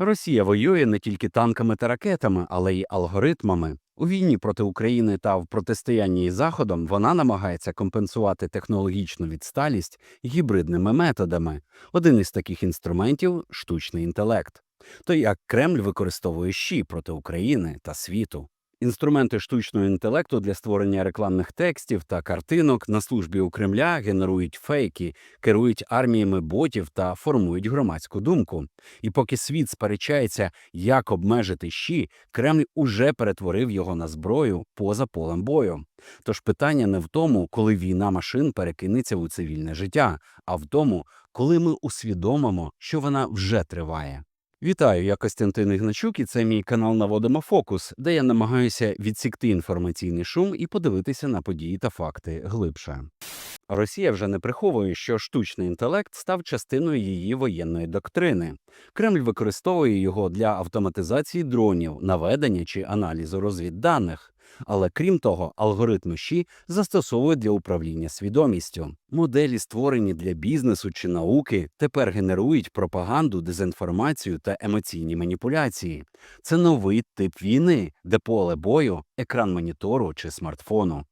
Росія воює не тільки танками та ракетами, але й алгоритмами. У війні проти України та в протистоянні із Заходом вона намагається компенсувати технологічну відсталість гібридними методами. Один із таких інструментів штучний інтелект. То як Кремль використовує щі проти України та світу. Інструменти штучного інтелекту для створення рекламних текстів та картинок на службі у Кремля генерують фейки, керують арміями ботів та формують громадську думку. І поки світ сперечається, як обмежити щі, Кремль уже перетворив його на зброю поза полем бою. Тож питання не в тому, коли війна машин перекинеться у цивільне життя, а в тому, коли ми усвідомимо, що вона вже триває. Вітаю, я Костянтин Ігначук, і це мій канал Наводимо Фокус, де я намагаюся відсікти інформаційний шум і подивитися на події та факти глибше. Росія вже не приховує, що штучний інтелект став частиною її воєнної доктрини. Кремль використовує його для автоматизації дронів, наведення чи аналізу розвідданих. Але крім того, алгоритми ЩІ застосовують для управління свідомістю. Моделі, створені для бізнесу чи науки, тепер генерують пропаганду, дезінформацію та емоційні маніпуляції. Це новий тип війни, де поле бою, екран монітору чи смартфону.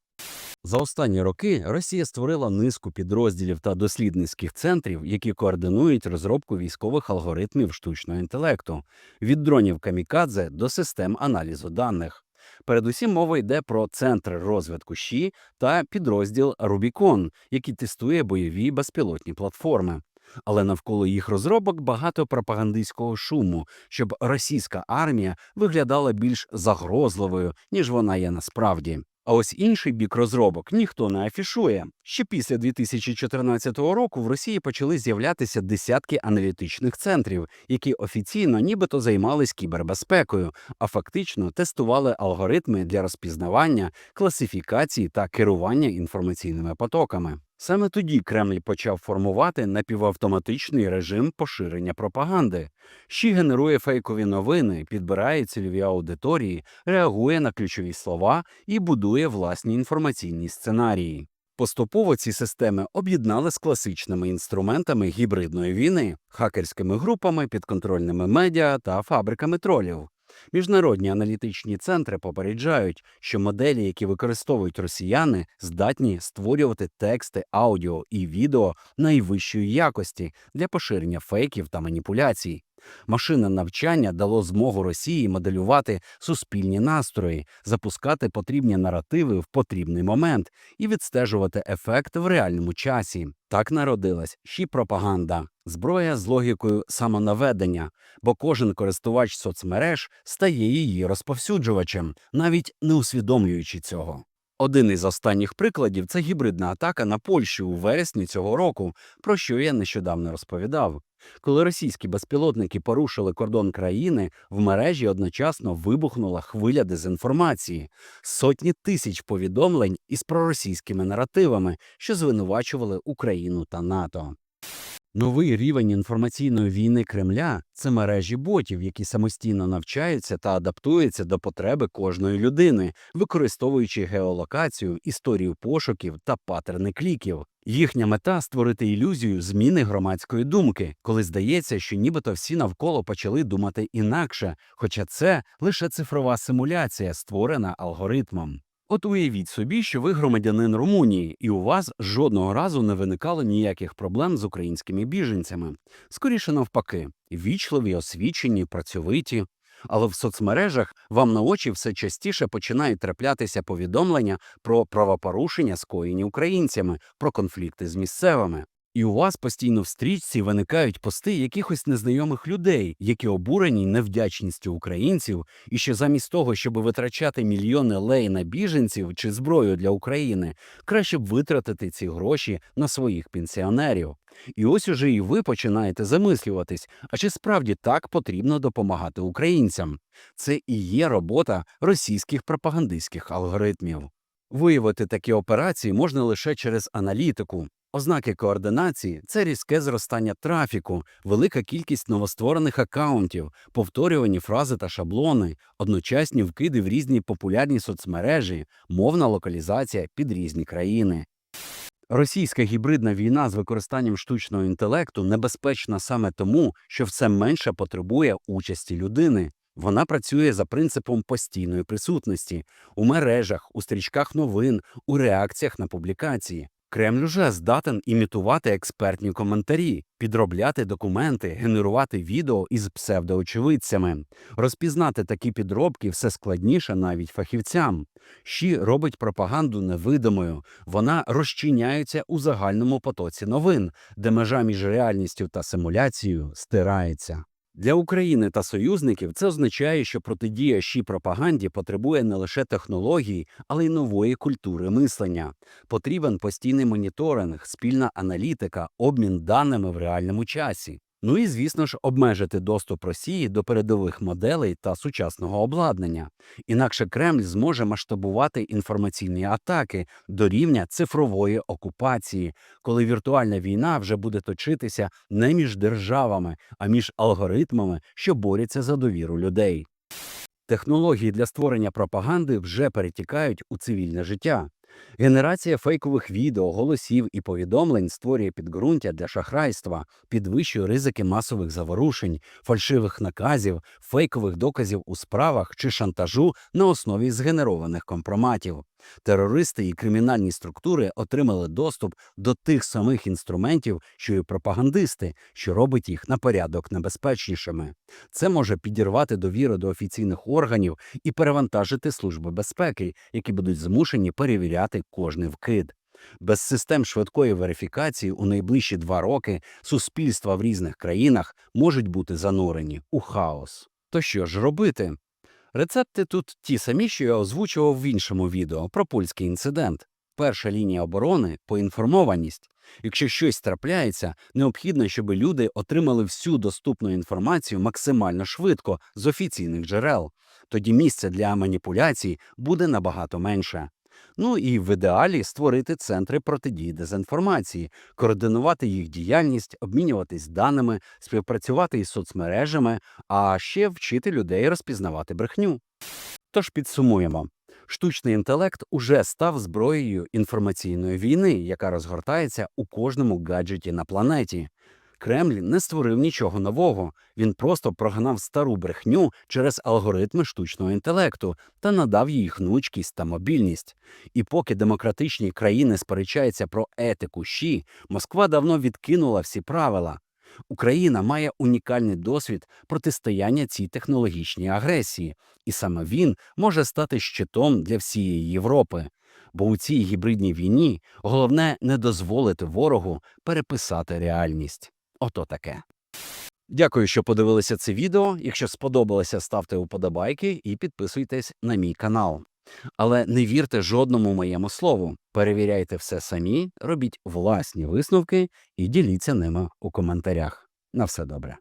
За останні роки Росія створила низку підрозділів та дослідницьких центрів, які координують розробку військових алгоритмів штучного інтелекту від дронів камікадзе до систем аналізу даних. Передусім мова йде про центр розвитку ЩІ та підрозділ Рубікон, який тестує бойові безпілотні платформи. Але навколо їх розробок багато пропагандистського шуму, щоб російська армія виглядала більш загрозливою, ніж вона є насправді. А ось інший бік розробок ніхто не афішує. Ще після 2014 року в Росії почали з'являтися десятки аналітичних центрів, які офіційно нібито займались кібербезпекою, а фактично тестували алгоритми для розпізнавання, класифікації та керування інформаційними потоками. Саме тоді Кремль почав формувати напівавтоматичний режим поширення пропаганди. Щі генерує фейкові новини, підбирає цільові аудиторії, реагує на ключові слова і будує власні інформаційні сценарії. Поступово ці системи об'єднали з класичними інструментами гібридної війни, хакерськими групами, підконтрольними медіа та фабриками тролів. Міжнародні аналітичні центри попереджають, що моделі, які використовують росіяни, здатні створювати тексти, аудіо і відео найвищої якості для поширення фейків та маніпуляцій. Машинне навчання дало змогу Росії моделювати суспільні настрої, запускати потрібні наративи в потрібний момент і відстежувати ефект в реальному часі. Так народилась ще пропаганда, зброя з логікою самонаведення, бо кожен користувач соцмереж стає її розповсюджувачем, навіть не усвідомлюючи цього. Один із останніх прикладів це гібридна атака на Польщу у вересні цього року, про що я нещодавно розповідав. Коли російські безпілотники порушили кордон країни, в мережі одночасно вибухнула хвиля дезінформації, сотні тисяч повідомлень із проросійськими наративами, що звинувачували Україну та НАТО. Новий рівень інформаційної війни Кремля це мережі ботів, які самостійно навчаються та адаптуються до потреби кожної людини, використовуючи геолокацію, історію пошуків та патерни кліків. Їхня мета створити ілюзію зміни громадської думки, коли здається, що нібито всі навколо почали думати інакше, хоча це лише цифрова симуляція, створена алгоритмом. От уявіть собі, що ви громадянин Румунії, і у вас жодного разу не виникало ніяких проблем з українськими біженцями. Скоріше навпаки, вічливі, освічені, працьовиті. Але в соцмережах вам на очі все частіше починають траплятися повідомлення про правопорушення, скоєні українцями, про конфлікти з місцевими. І у вас постійно в стрічці виникають пости якихось незнайомих людей, які обурені невдячністю українців, і що замість того, щоб витрачати мільйони лей на біженців чи зброю для України, краще б витратити ці гроші на своїх пенсіонерів. І ось уже і ви починаєте замислюватись, а чи справді так потрібно допомагати українцям? Це і є робота російських пропагандистських алгоритмів. Виявити такі операції можна лише через аналітику. Ознаки координації це різке зростання трафіку, велика кількість новостворених акаунтів, повторювані фрази та шаблони, одночасні вкиди в різні популярні соцмережі, мовна локалізація під різні країни. Російська гібридна війна з використанням штучного інтелекту небезпечна саме тому, що все менше потребує участі людини. Вона працює за принципом постійної присутності у мережах, у стрічках новин, у реакціях на публікації. Кремль уже здатен імітувати експертні коментарі, підробляти документи, генерувати відео із псевдоочевидцями. Розпізнати такі підробки все складніше навіть фахівцям. Щі робить пропаганду невидимою, вона розчиняється у загальному потоці новин, де межа між реальністю та симуляцією стирається. Для України та союзників це означає, що протидія щі пропаганді потребує не лише технологій, але й нової культури мислення. Потрібен постійний моніторинг, спільна аналітика, обмін даними в реальному часі. Ну і, звісно ж, обмежити доступ Росії до передових моделей та сучасного обладнання. Інакше Кремль зможе масштабувати інформаційні атаки до рівня цифрової окупації, коли віртуальна війна вже буде точитися не між державами, а між алгоритмами, що борються за довіру людей. Технології для створення пропаганди вже перетікають у цивільне життя. Генерація фейкових відео, голосів і повідомлень створює підґрунтя для шахрайства, підвищує ризики масових заворушень, фальшивих наказів, фейкових доказів у справах чи шантажу на основі згенерованих компроматів. Терористи і кримінальні структури отримали доступ до тих самих інструментів, що й пропагандисти, що робить їх на порядок небезпечнішими. Це може підірвати довіру до офіційних органів і перевантажити служби безпеки, які будуть змушені перевіряти кожний вкид. Без систем швидкої верифікації у найближчі два роки суспільства в різних країнах можуть бути занурені у хаос. То що ж робити? Рецепти тут ті самі, що я озвучував в іншому відео про польський інцидент. Перша лінія оборони поінформованість. Якщо щось трапляється, необхідно, щоб люди отримали всю доступну інформацію максимально швидко з офіційних джерел. Тоді місце для маніпуляцій буде набагато менше. Ну і в ідеалі створити центри протидії дезінформації, координувати їх діяльність, обмінюватись даними, співпрацювати із соцмережами, а ще вчити людей розпізнавати брехню. Тож підсумуємо. Штучний інтелект уже став зброєю інформаційної війни, яка розгортається у кожному гаджеті на планеті. Кремль не створив нічого нового, він просто прогнав стару брехню через алгоритми штучного інтелекту та надав їй гнучкість та мобільність. І поки демократичні країни сперечаються про етику щі, Москва давно відкинула всі правила. Україна має унікальний досвід протистояння цій технологічній агресії, і саме він може стати щитом для всієї Європи. Бо у цій гібридній війні головне не дозволити ворогу переписати реальність. Ото таке. Дякую, що подивилися це відео. Якщо сподобалося, ставте уподобайки і підписуйтесь на мій канал. Але не вірте жодному моєму слову. Перевіряйте все самі, робіть власні висновки і діліться ними у коментарях. На все добре.